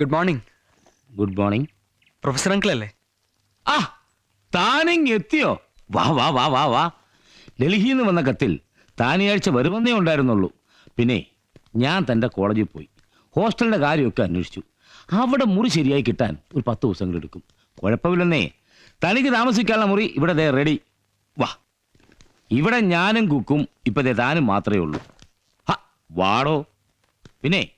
Good morning good morning professor uncle അല്ലേ? ആ താനിങ് എത്തിയോ വാ വാ വാ വാ വാ. ഡൽഹിയിൽ നിന്ന് വന്ന കത്തിൽ താനിയാഴ്ച വരുമെന്നേ ഉണ്ടായിരുന്നുള്ളൂ. പിന്നെ ഞാൻ തന്റെ കോളേജിൽ പോയി. ഹോസ്റ്റലിന്റെ കാര്യമൊക്കെ അന്വേഷിച്ചു. അവിടെ മുറി ശരിയായി കിട്ടാൻ ഒരു പത്ത് ദിവസങ്ങൾ എടുക്കും. കുഴപ്പമില്ലെന്നേ. തനിക്ക് താമസിക്കാനുള്ള മുറി ഇവിടെ ദേ റെഡി വാ. ഇവിടെ ഞാനും കുക്കും ഇപ്പം ദേ താനും മാത്രമേ ഉള്ളൂ. ഹ വാടോ. പിന്നെ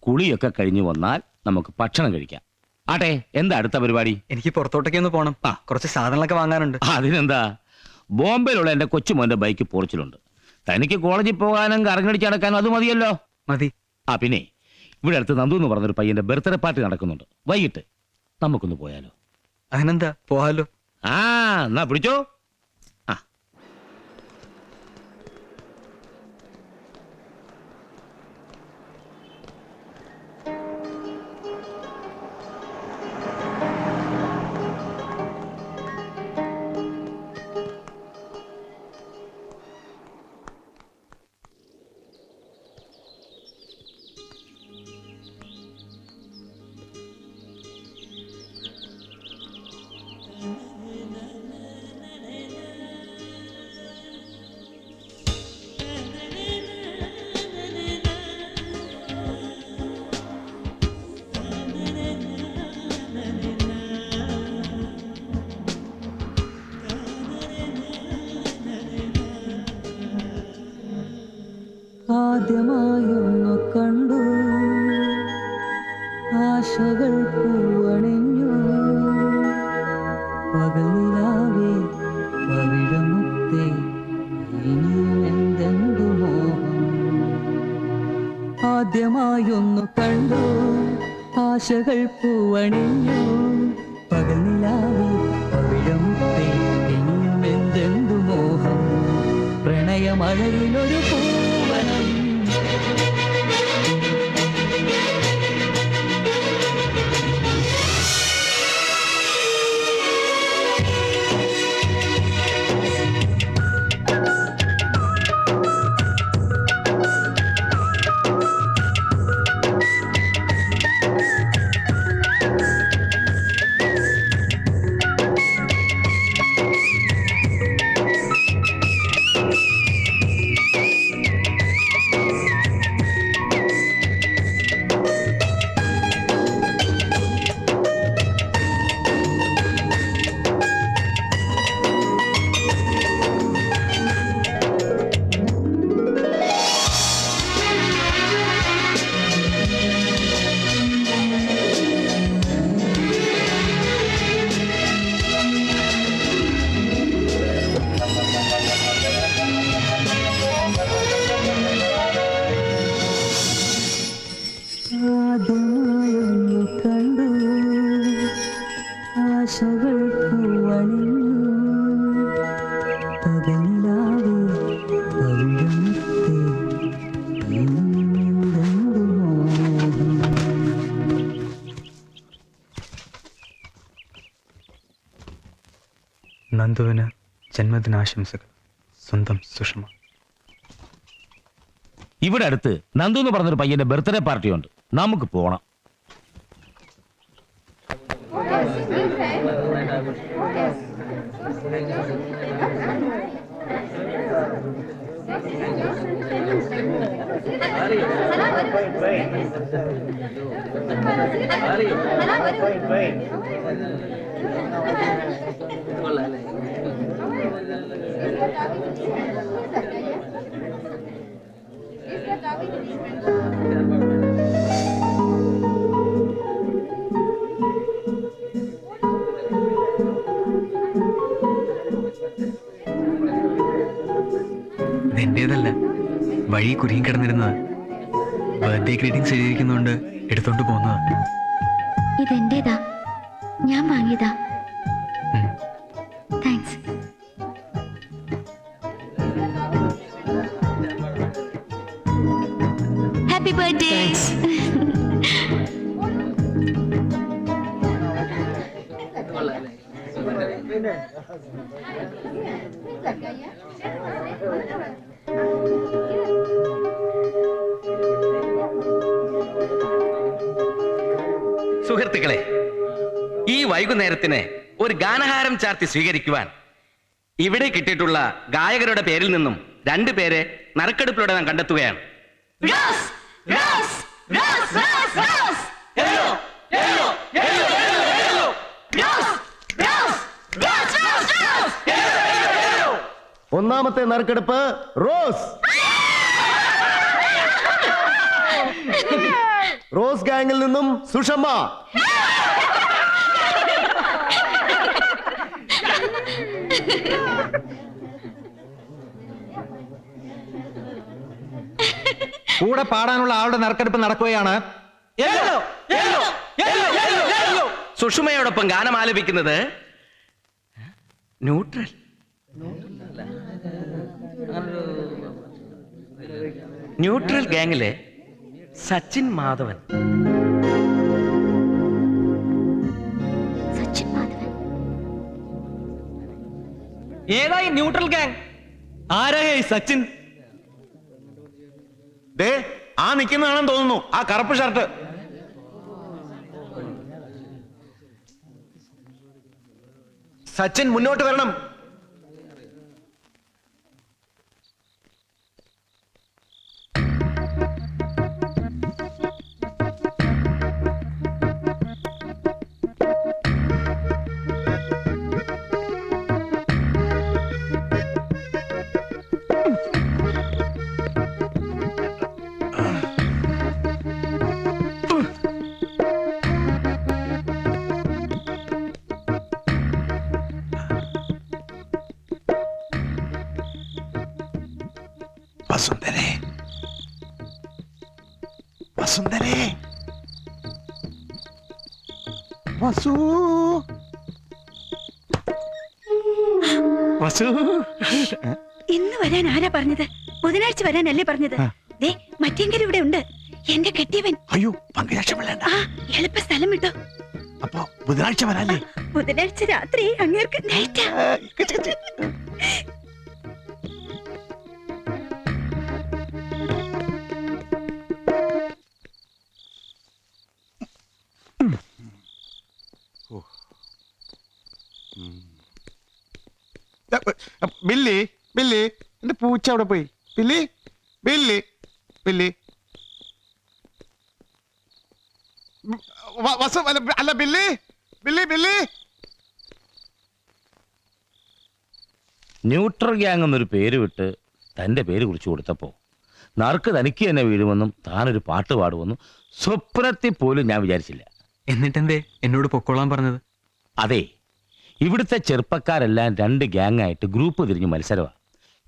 കുളിയൊക്കെ കഴിഞ്ഞു വന്നാൽ നമുക്ക് ഭക്ഷണം കഴിക്കാം. ആട്ടെ എന്താ അടുത്ത പരിപാടി? എനിക്ക് പുറത്തോട്ടൊക്കെ ഒന്ന് പോകണം ആ. കുറച്ച് സാധനങ്ങളൊക്കെ വാങ്ങാനുണ്ട്. അതിനെന്താ? ബോംബെയിലുള്ള എന്റെ കൊച്ചുമോന്റെ ബൈക്ക് പോർച്ചിലുണ്ട്. തനിക്ക് കോളേജിൽ പോകാനും കറങ്ങടിച്ച് നടക്കാനും അത് മതിയല്ലോ? മതി. ആ പിന്നെ ഇവിടെ അടുത്ത് നന്ദു എന്ന് പറഞ്ഞൊരു പയ്യന്റെ ബർത്ത്ഡേ പാർട്ടി നടക്കുന്നുണ്ട്. വൈകിട്ട് നമുക്കൊന്ന് പോയാലോ. അതിനെന്താ? പോവാലോ ആ എന്നാ പിടിച്ചോ. ആശകൾ പൂവണിഞ്ഞു. പകലിലാവേ പവിഴമുത്തേ ഇനിയും എന്തെന്തു മോഹം? ആദ്യമായൊന്നു കണ്ടു ആശകൾ പൂവണിഞ്ഞു. പകലിലാവേ പവിഴമുത്തേ ഇനിയും എന്തെന്തു മോഹം? പ്രണയമഴയിലൊരു പൂവനം ജന്മദിനാശംസകൾ സ്വന്തം സുഷമ ഇവിടെ അടുത്ത് നന്ദു എന്ന് പറഞ്ഞൊരു പയ്യന്റെ ബർത്ത്ഡേ പാർട്ടി ഉണ്ട് നമുക്ക് പോണം എന്റേതല്ല വഴി കുരുങ്ങി കിടന്നിരുന്നത്. ബർത്ത്ഡേ ഗ്രീറ്റിംഗ്സ് എഴുതിയിരിക്കുന്നതുകൊണ്ട് എടുത്തോണ്ട് പോന്നതാ ഇതെന്റേതാ? ഞാൻ വാങ്ങിയതാ. ഹാപ്പി ബർത്ത്ഡേ സുഹൃത്തുക്കളെ ഈ വൈകുന്നേരത്തിന് ഒരു ഗാനഹാരം ചാർത്തി സ്വീകരിക്കുവാൻ ഇവിടെ കിട്ടിയിട്ടുള്ള ഗായകരുടെ പേരിൽ നിന്നും രണ്ടു പേരെ നറുക്കെടുപ്പിലൂടെ നാം കണ്ടെത്തുകയാണ്. ഒന്നാമത്തെ നറുക്കെടുപ്പ് റോസ്. റോസ് ഗാങ്ങിൽ നിന്നും സുഷമ്മ കൂടെ പാടാനുള്ള ആളുടെ നറുക്കെടുപ്പ് നടക്കുകയാണ്. സുഷുമയോടൊപ്പം ഗാനം ആലപിക്കുന്നത് ന്യൂട്രൽ. ന്യൂട്രൽ ഗാങ്ങിലെ സച്ചിൻ മാധവൻ. ഏതായി ന്യൂട്രൽ ഗാങ് ആരായ സച്ചിൻ? ദേ ആ നിൽക്കുന്നതാണെന്ന് തോന്നുന്നു. ആ കറുപ്പ് ഷർട്ട് സച്ചിൻ മുന്നോട്ട് വരണം. വസു. വസു. ഇന്ന് വരാൻ ആരാ പറഞ്ഞത്? ബുധനാഴ്ച വരാനല്ലേ പറഞ്ഞത്? ദേ മറ്റെങ്കിലും ഇവിടെ ഉണ്ട്. എന്റെ കെട്ടിയവൻ. അയ്യോ പങ്കജാക്ഷം വേണ്ട എളുപ്പ സ്ഥലം വിട്ടോ. അപ്പൊ ബുധനാഴ്ച വരാല്ലേ? ബുധനാഴ്ച രാത്രി അങ്ങേർക്ക് നൈറ്റാ ബില്ലി ബില്ലി എന്റെ പൂച്ച അവിടെ പോയി. Billy Billy Billy. വ- വസു അല്ല അല്ല Billy Billy Billy. Neutral gang എന്നൊരു പേര് വിട്ട് തന്റെ പേര് കുറിച്ച് കൊടുത്തപ്പോ നറുക്ക് തനിക്ക് തന്നെ വീഴുമെന്നും താനൊരു പാട്ട് പാടുമെന്നും സ്വപ്നത്തിൽ പോലും ഞാൻ വിചാരിച്ചില്ല. എന്നിട്ടെന്തേ എന്നോട് പൊക്കോളാൻ പറഞ്ഞത്? അതെ ഇവിടുത്തെ ചെറുപ്പക്കാരെല്ലാം രണ്ട് ഗ്യാങ് ആയിട്ട് ഗ്രൂപ്പ് തിരിഞ്ഞ് മത്സരമാണ്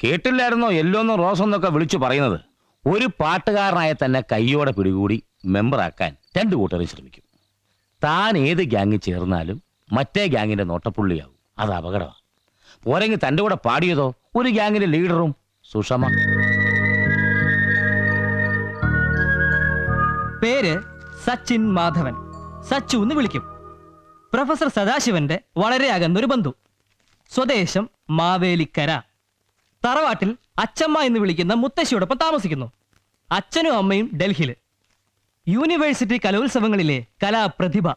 കേട്ടില്ലായിരുന്നോ എല്ലോന്നോ റോസെന്നൊക്കെ വിളിച്ചു പറയുന്നത്? ഒരു പാട്ടുകാരനായ തന്നെ കയ്യോടെ പിടികൂടി മെമ്പറാക്കാൻ രണ്ട് കൂട്ടരും ശ്രമിക്കും. താൻ ഏത് ഗ്യാങ്ങിൽ ചേർന്നാലും മറ്റേ ഗ്യാങ്ങിന്റെ നോട്ടപ്പുള്ളിയാവും. അത് അപകടമാണ് പോരെങ്കിൽ തന്റെ കൂടെ പാടിയതോ? ഒരു ഗ്യാങ്ങിന്റെ ലീഡറും. സുഷമ. പേര് സച്ചിൻ മാധവൻ. സച്ചു എന്ന് വിളിക്കും. പ്രൊഫസർ സദാശിവന്റെ വളരെ അകന്നൊരു ബന്ധു. സ്വദേശം മാവേലിക്കര. തറവാട്ടിൽ അച്ചമ്മ എന്ന് വിളിക്കുന്ന മുത്തശ്ശിയോടൊപ്പം താമസിക്കുന്നു. അച്ഛനും അമ്മയും ഡൽഹിയിൽ യൂണിവേഴ്സിറ്റി കലോത്സവങ്ങളിലെ കലാപ്രതിഭ.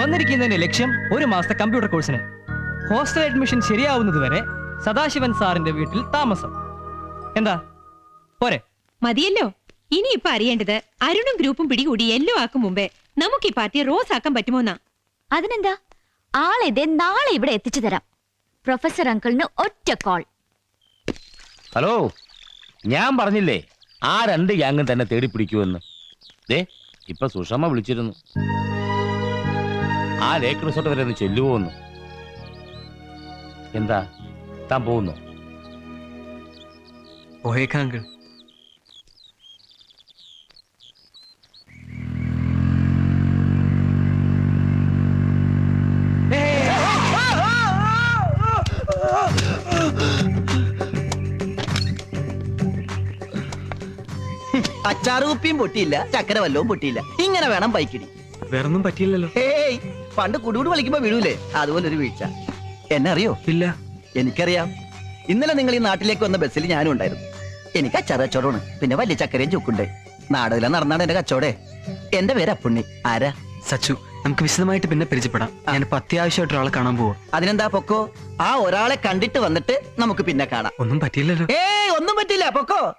വന്നിരിക്കുന്നതിന്റെ ലക്ഷ്യം ഒരു മാസത്തെ കമ്പ്യൂട്ടർ കോഴ്സിന്. ഹോസ്റ്റൽ അഡ്മിഷൻ ശരിയാവുന്നതുവരെ സദാശിവൻ സാറിന്റെ വീട്ടിൽ താമസം. എന്താ? പോരെ. മതിയല്ലോ. ഇനിയിപ്പൊ അറിയേണ്ടത് അരുണും ഗ്രൂപ്പും പിടികൂടി എല്ലോ ആക്കും മുമ്പേ നമുക്ക് ഈ പാർട്ടി റോസ് ആക്കാൻ പറ്റുമോന്നാ? അതിനെന്താ? ദേ നാളെ ഇവിടെ എത്തിച്ചു തരാം. പ്രൊഫസർ അങ്കിളിന് ഒറ്റ കോൾ. ഹലോ ഞാൻ പറഞ്ഞില്ലേ ആ രണ്ട് ഗ്യാങ്ങും തന്നെ തേടി പിടിക്കുമെന്ന്. ദേ ഇപ്പൊ സുഷമ വിളിച്ചിരുന്നു. ആ ലേക്ക് റിസോർട്ട് വരെ ഒന്ന് ചെല്ലുവോന്ന് എന്താ താൻ പോകുന്നു? പോയേക്കാം കുപ്പിയും പൊട്ടിയില്ല ചക്കര വല്ലവും പൊട്ടിയില്ല. ഇങ്ങനെ വേണം ബൈക്കിടി വേറൊന്നും പറ്റിയില്ലല്ലോ. ഹേയ് പണ്ട് കുടുകൂട് വിളിക്കുമ്പോ വീഴൂലേ അതുപോലെ ഒരു വീഴ്ച. എന്നെ അറിയോ ഇല്ല. എനിക്കറിയാം. ഇന്നലെ നിങ്ങൾ ഈ നാട്ടിലേക്ക് വന്ന ബസ്സിൽ ഞാനും ഉണ്ടായിരുന്നു. എനിക്ക് അച്ചാറ് കച്ചവടമാണ്. പിന്നെ വലിയ ചക്കരയും ചുക്കുണ്ട്. നാടകം നടന്നാണ് എന്റെ കച്ചവടേ. എന്റെ പേര് അപ്പുണ്ണി. ആരാ? സച്ചു നമുക്ക് വിശദമായിട്ട് പിന്നെ പരിചയപ്പെടാം. ഞാനിപ്പോ അത്യാവശ്യമായിട്ട് ഒരാളെ കാണാൻ പോവാ. അതിനെന്താ പൊക്കോ? ആ ഒരാളെ കണ്ടിട്ട് വന്നിട്ട് നമുക്ക് പിന്നെ കാണാം. ഒന്നും പറ്റിയില്ലല്ലോ. ഏയ് ഒന്നും പറ്റില്ല പൊക്കോ?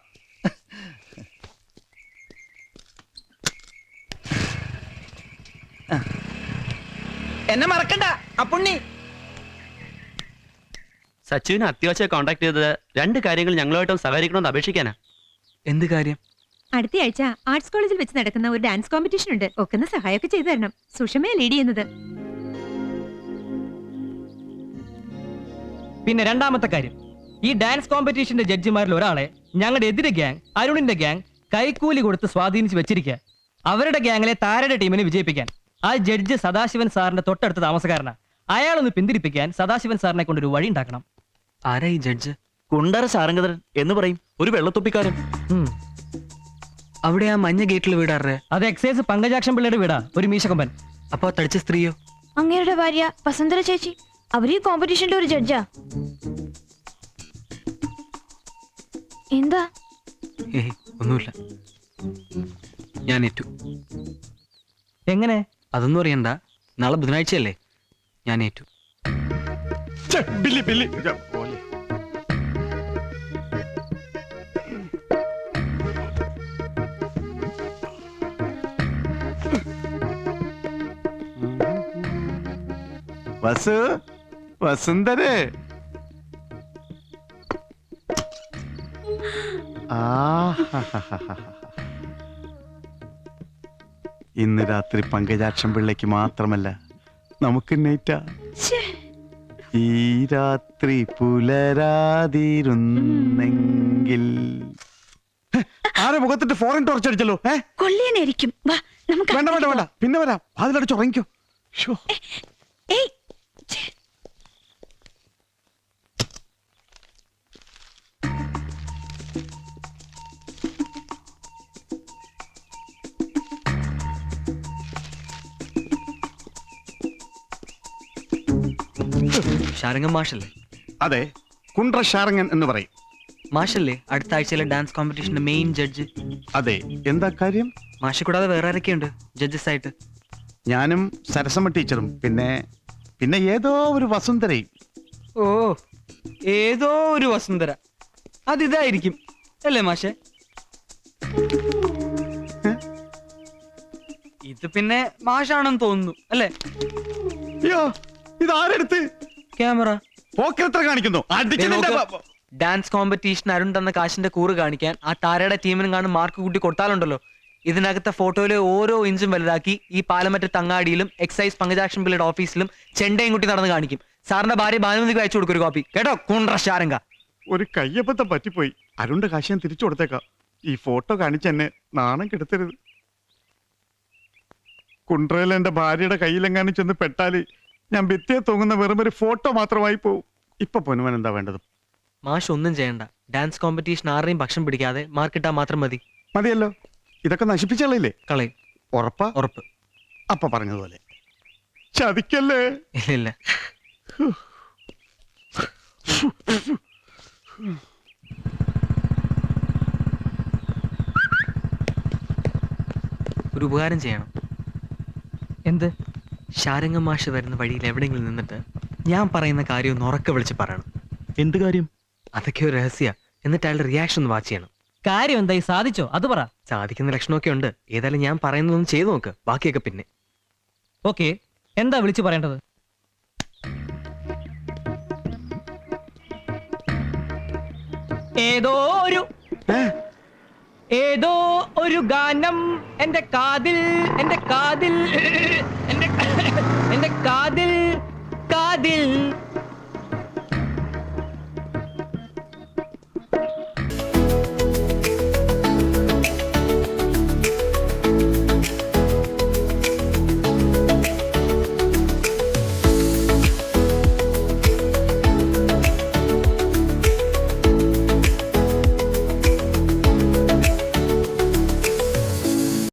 എന്നെ മറക്കണ്ട അപ്പുണ്ണി. സച്ചുവിനെ അത്യാവശ്യം കോണ്ടാക്ട് ചെയ്തത് രണ്ട് കാര്യങ്ങൾ ഞങ്ങളുമായിട്ടും സഹകരിക്കണമെന്ന് അപേക്ഷിക്കാനാ. എന്ത് കാര്യം? അടുത്ത ആഴ്ച ആർട്സ് കോളേജിൽ വെച്ച് നടക്കുന്ന ഒരു ഡാൻസ് കോമ്പറ്റീഷൻ ഉണ്ട്. ഒക്കുന്ന സഹായമൊക്കെ ചെയ്തു തരണം. സുഷമയെ ലീഡ് ചെയ്യുന്നത്. പിന്നെ രണ്ടാമത്തെ കാര്യം. ഈ ഡാൻസ് കോമ്പറ്റീഷന്റെ ജഡ്ജിമാരിൽ ഒരാളെ ഞങ്ങളുടെ എതിരെ ഗ്യാങ് അരുണിന്റെ ഗ്യാങ് കൈക്കൂലി കൊടുത്ത് സ്വാധീനിച്ച് വെച്ചിരിക്കുക അവരുടെ ഗ്യാങ്ങിലെ താരയുടെ ടീമിനെ വിജയിപ്പിക്കാൻ. ആ ജഡ്ജ് സദാശിവൻ സാറിന്റെ തൊട്ടടുത്ത താമസക്കാരനാ. അയാളൊന്ന് പിന്തിരിപ്പിക്കാൻ സദാശിവൻ സാറിനെ കൊണ്ട് ഒരു വഴി ഉണ്ടാക്കണം. ആരാ ഈ ജഡ്ജ്? കുണ്ടറ സാരംഗതരൻ എന്ന് പറയും. ഒരു വെള്ളത്തൊപ്പിക്കാരൻ. ഉം. അവിടെ ആ മഞ്ഞ ഗേറ്റിൽ വീടാറേ അത് എക്സൈസ് പങ്കജാക്ഷൻ പിള്ളയുടെ വീടാ ഒരു മീശകമ്പൻ. അപ്പൊ ആ തടിച്ച സ്ത്രീയോ? അങ്ങേരുടെ ഭാര്യ വസന്തര ചേച്ചി. അവർ ഈ കോമ്പറ്റീഷന്റെ ഒരു ജഡ്ജാ എന്താ? ഏയ് ഒന്നുമില്ല. ഞാൻ ഏറ്റു. എങ്ങനെ? അതൊന്നും അറിയണ്ട. നാളെ ബുധനാഴ്ചയല്ലേ? ഞാൻ ഏറ്റു. ബില്ലി. വസു വസുന്ധരേ. ആഹാഹാഹാഹാ. ഇന്ന് രാത്രി പങ്കജാക്ഷം പിള്ളയ്ക്ക് മാത്രമല്ല നമുക്ക് നൈറ്റാ. ഈ രാത്രി പുലരാതിരുന്നെങ്കിൽ. ആരെ മുഖത്തിട്ട് ഫോറിൻ ടോർച്ച് അടിച്ചല്ലോ? ഏ കൊള്ളിയനായിരിക്കും വാ നമുക്ക് വേണ്ട വേണ്ട വേണ്ട. പിന്നെ വരാം. അതിലടിച്ച് ഉറങ്ങിക്കോ. ഷോ ഏയ് ഛെ. ശാരംഗം മാഷല്ലേ? അതെ കുണ്ട്ര ഷാരങ്ങൻ എന്ന് പറയും. മാഷല്ലേ അടുത്ത ആഴ്ചയിലെ ഡാൻസ് കോമ്പറ്റീഷന്റെ മെയിൻ ജഡ്ജ് അതെ എന്താ കാര്യം? മാഷ കൂടാതെ വേറെ ആരൊക്കെയുണ്ട് ജഡ്ജസ് ആയിട്ട് ഞാനും സരസമ്മ ടീച്ചറും പിന്നെ പിന്നെ ഏതോ ഒരു വസുന്ധരയും. ഓ ഏതോ ഒരു വസുന്ധര. അതിതായിരിക്കും അല്ലേ മാഷെ? ഇത് പിന്നെ മാഷാണെന്ന് തോന്നുന്നു അല്ലേ? അയ്യോ ഇത് ആരെടുത്ത് ക്യാമറ കാണിക്കുന്നു? ഡാൻസ് കോമ്പറ്റീഷൻ അരുൺ തന്ന കാശിന്റെ കൂറ് കാണിക്കാൻ ആ താരയുടെ ടീമിനും കാണും മാർക്ക് കൂട്ടി കൊടുത്താലുണ്ടല്ലോ. ഇതിനകത്തെ ഫോട്ടോയിലെ ഓരോ ഇഞ്ചും വലുതാക്കി ഈ പാലമറ്റ തങ്ങാടിയിലും എക്സൈസ് പങ്കജാക്ഷൻ പിള്ളയുടെ ഓഫീസിലും ചെണ്ടയും കുട്ടി നടന്ന് കാണിക്കും. സാറിന്റെ ഭാര്യ ഭാനുമതിക്ക് അയച്ചു കൊടുക്കും ഒരു കോപ്പി കേട്ടോ? കുണ്ട്ര ശാരംഗ. ഒരു കയ്യബദ്ധം പറ്റിപ്പോയി. അരുണിന്റെ കാശ് ഞാൻ തിരിച്ചു കൊടുത്തേക്കാം. ഈ ഫോട്ടോ കാണിച്ച് എന്നെ നാണം കെടുത്തരുത്. കുണ്ട്രയിൽ എന്റെ ഭാര്യയുടെ കയ്യിലെങ്ങാനും ചെന്ന് പെട്ടാൽ ഞാൻ ഭിത്തിയെ തൂങ്ങുന്ന വെറും ഒരു ഫോട്ടോ മാത്രമായി പോവും. ഇപ്പൊ പൊന്നുവൻ എന്താ വേണ്ടത്? മാഷ് ഒന്നും ചെയ്യണ്ട. ഡാൻസ് കോമ്പറ്റീഷൻ ആരുടെയും ഭക്ഷണം പിടിക്കാതെ മാർക്ക് ഇട്ടാൽ മാത്രം മതി. മതിയല്ലോ. ഇതൊക്കെ നശിപ്പിച്ചല്ലേ കളയും. ഉറപ്പാ? ഉറപ്പ്. അപ്പ പറഞ്ഞതുപോലെ. ചതിക്കല്ലേ? ഇല്ല ഇല്ല. ഒരു ഉപകാരം ചെയ്യണം. എന്ത്? ശാരംഗ മാഷ് വരുന്ന വഴിയിൽ എവിടെയെങ്കിലും നിന്നിട്ട് ഞാൻ പറയുന്ന കാര്യം ഒന്ന് ഉറക്കെ വിളിച്ച് പറയണം. എന്ത് കാര്യം? അതൊക്കെ ഒരു രഹസ്യ. എന്നിട്ട് അയാളുടെ റിയാക്ഷൻ ഒന്ന് വാച്ച് ചെയ്യണം. കാര്യം എന്തായി? സാധിച്ചോ? അത് പറ. സാധിക്കുന്ന ലക്ഷണമൊക്കെ ഉണ്ട്. ഏതായാലും ഞാൻ പറയുന്നതൊന്നും ചെയ്തു നോക്ക്. ബാക്കിയൊക്കെ പിന്നെ. ഓക്കെ. എന്താ വിളിച്ചു പറയേണ്ടത്? ഏതോ ഒരു ഏതോ ഒരു ഗാനം എന്റെ കാതിൽ എന്റെ കാതിൽ എന്റെ കാതിൽ കാതിൽ